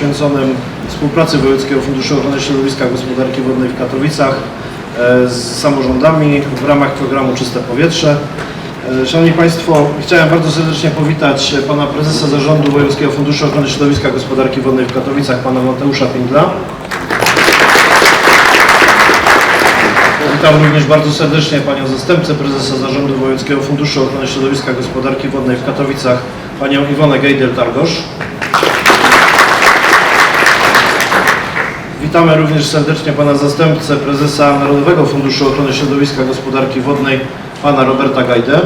poświęconym współpracy Wojewódzkiego Funduszu Ochrony Środowiska Gospodarki Wodnej w Katowicach e, z samorządami w ramach programu Czyste Powietrze. E, Szanowni Państwo, chciałem bardzo serdecznie powitać e, Pana Prezesa Zarządu Wojewódzkiego Funduszu Ochrony Środowiska Gospodarki Wodnej w Katowicach, Pana Mateusza Pindla. Witam również bardzo serdecznie Panią Zastępcę Prezesa Zarządu Wojewódzkiego Funduszu Ochrony Środowiska Gospodarki Wodnej w Katowicach, Panią Iwonę Gejdel-Targosz. Witamy również serdecznie Pana Zastępcę Prezesa Narodowego Funduszu Ochrony Środowiska Gospodarki Wodnej, Pana Roberta Gajdę.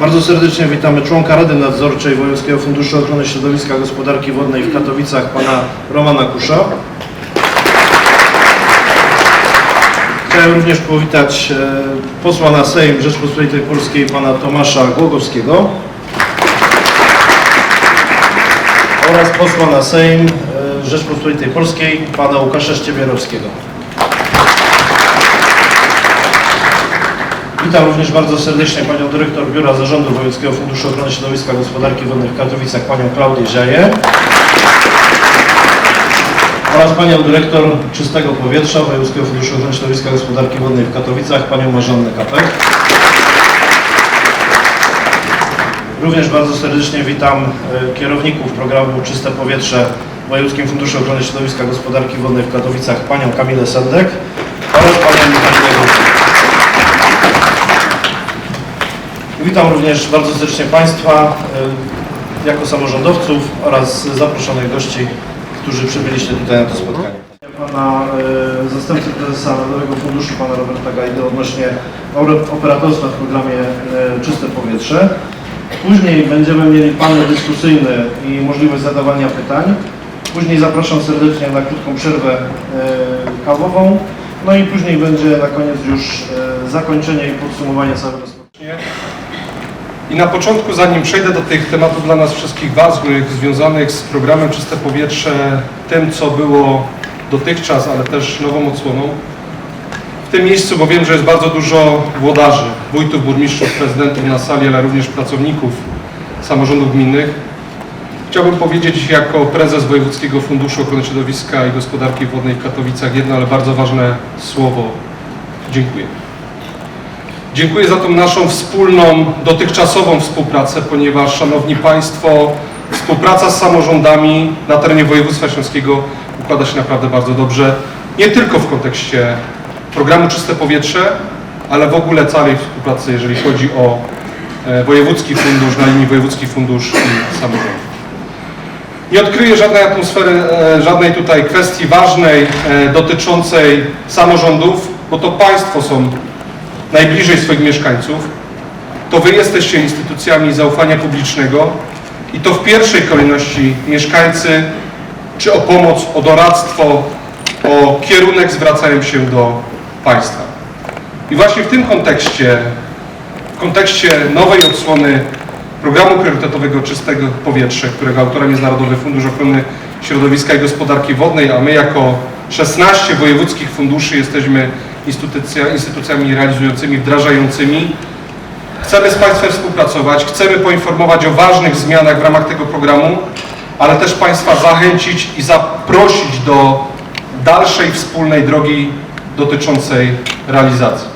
Bardzo serdecznie witamy członka Rady Nadzorczej Wojewódzkiego Funduszu Ochrony Środowiska Gospodarki Wodnej w Katowicach, Pana Romana Kusza. Chciałem również powitać e, posła na Sejm Rzeczpospolitej Polskiej, pana Tomasza Głogowskiego oraz posła na Sejm e, Rzeczpospolitej Polskiej, pana Łukasza Ściebierowskiego. Witam również bardzo serdecznie panią dyrektor Biura Zarządu Wojewódzkiego Funduszu Ochrony Środowiska Gospodarki Wodnej w Katowicach, panią Klaudię Ziaję oraz panią dyrektor Czystego Powietrza Wojewódzkiego Funduszu Ochrony Środowiska Gospodarki Wodnej w Katowicach, panią Marzannę Kapek. Również bardzo serdecznie witam e, kierowników programu Czyste Powietrze w Wojewódzkim Funduszu Ochrony Środowiska Gospodarki Wodnej w Katowicach, panią Kamilę Sendek oraz panią Górczyk. Witam również bardzo serdecznie Państwa e, jako samorządowców oraz zaproszonych gości, którzy przybyliście tutaj na to spotkanie. Pana e, zastępcy prezesa Narodowego Funduszu, pana Roberta Gajdy odnośnie operatorstwa w programie Czyste Powietrze. Później będziemy mieli panel dyskusyjny i możliwość zadawania pytań. Później zapraszam serdecznie na krótką przerwę e, kawową. No i później będzie na koniec już e, zakończenie i podsumowanie całego spotkania. I na początku, zanim przejdę do tych tematów dla nas wszystkich ważnych, związanych z programem Czyste Powietrze, tym co było dotychczas, ale też nową odsłoną, w tym miejscu, bo wiem, że jest bardzo dużo włodarzy, wójtów, burmistrzów, prezydentów na sali, ale również pracowników samorządów gminnych, chciałbym powiedzieć jako prezes Wojewódzkiego Funduszu Ochrony Środowiska i Gospodarki Wodnej w Katowicach jedno, ale bardzo ważne słowo. Dziękuję. Dziękuję za tą naszą wspólną, dotychczasową współpracę, ponieważ, Szanowni Państwo, współpraca z samorządami na terenie województwa śląskiego układa się naprawdę bardzo dobrze. Nie tylko w kontekście programu Czyste Powietrze, ale w ogóle całej współpracy, jeżeli chodzi o e, wojewódzki fundusz, na linii wojewódzki fundusz i samorząd. Nie odkryję żadnej atmosfery, e, żadnej tutaj kwestii ważnej e, dotyczącej samorządów, bo to Państwo są najbliżej swoich mieszkańców, to Wy jesteście instytucjami zaufania publicznego i to w pierwszej kolejności mieszkańcy, czy o pomoc, o doradztwo, o kierunek zwracają się do Państwa. I właśnie w tym kontekście, w kontekście nowej odsłony programu priorytetowego Czystego Powietrze, którego autorem jest Narodowy Fundusz Ochrony Środowiska i Gospodarki Wodnej, a my jako 16 wojewódzkich funduszy jesteśmy instytucja, instytucjami realizującymi, wdrażającymi. Chcemy z Państwem współpracować, chcemy poinformować o ważnych zmianach w ramach tego programu, ale też Państwa zachęcić i zaprosić do dalszej wspólnej drogi dotyczącej realizacji.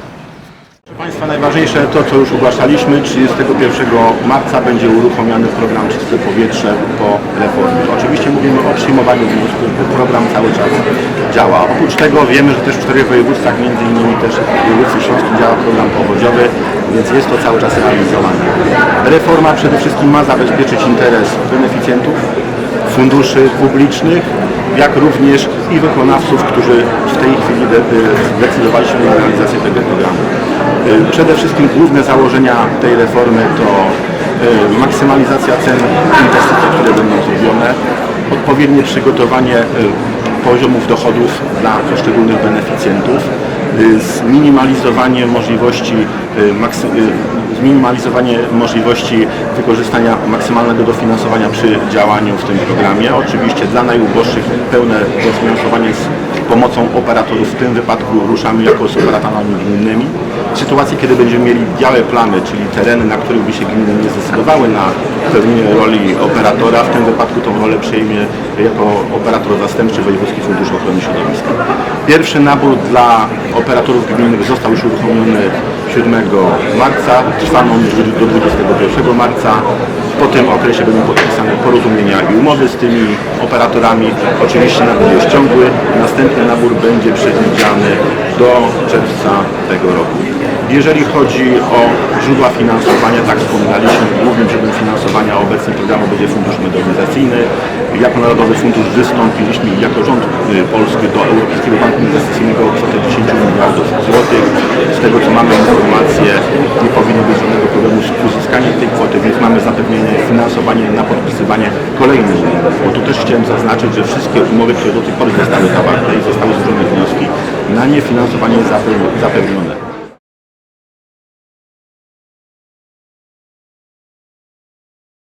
Proszę Państwa, najważniejsze to, co już ogłaszaliśmy, 31 marca będzie uruchomiony program Czyste Powietrze po reformie. Oczywiście mówimy o przyjmowaniu wniosków, bo program cały czas działa. Oprócz tego wiemy, że też w czterech województwach, między innymi też w województwie śląskim działa program powodziowy, więc jest to cały czas realizowane. Reforma przede wszystkim ma zabezpieczyć interes beneficjentów, funduszy publicznych, jak również i wykonawców, którzy w tej chwili de- zdecydowali się na realizację tego programu. Y, Przede wszystkim główne założenia tej reformy to y, maksymalizacja cen inwestycji, które będą zrobione, odpowiednie przygotowanie y, poziomów dochodów dla poszczególnych beneficjentów, y, zminimalizowanie możliwości y, y, zminimalizowanie możliwości wykorzystania maksymalnego dofinansowania przy działaniu w tym programie. Oczywiście dla najuboższych pełne dofinansowanie z pomocą operatorów. W tym wypadku ruszamy jako z operatorami gminnymi. W sytuacji, kiedy będziemy mieli białe plamy, czyli tereny, na których by się gminy nie zdecydowały na pełnienie roli operatora, w tym wypadku tą rolę przejmie jako operator zastępczy Wojewódzki Fundusz Ochrony Środowiska. Pierwszy nabór dla operatorów gminnych został już uruchomiony 7 marca, trwa on do 21 marca. Po tym okresie będą podpisane porozumienia i umowy z tymi operatorami. Oczywiście nabór jest ciągły. Następny nabór będzie przewidziany do czerwca tego roku. Jeżeli chodzi o źródła finansowania, tak wspominaliśmy, głównym źródłem finansowania obecnie programu będzie Fundusz Modernizacyjny. Jako Narodowy Fundusz wystąpiliśmy jako rząd y, polski do Europejskiego Banku Inwestycyjnego o kwotę 10 miliardów złotych. Z tego co mamy informacje, nie powinno być żadnego problemu z uzyskaniem tej kwoty, więc mamy zapewnienie finansowanie na podpisywanie kolejnych umów. Bo tu też chciałem zaznaczyć, że wszystkie umowy, które do tej pory zostały zawarte i zostały złożone wnioski, na nie finansowanie jest zape- zapewnione.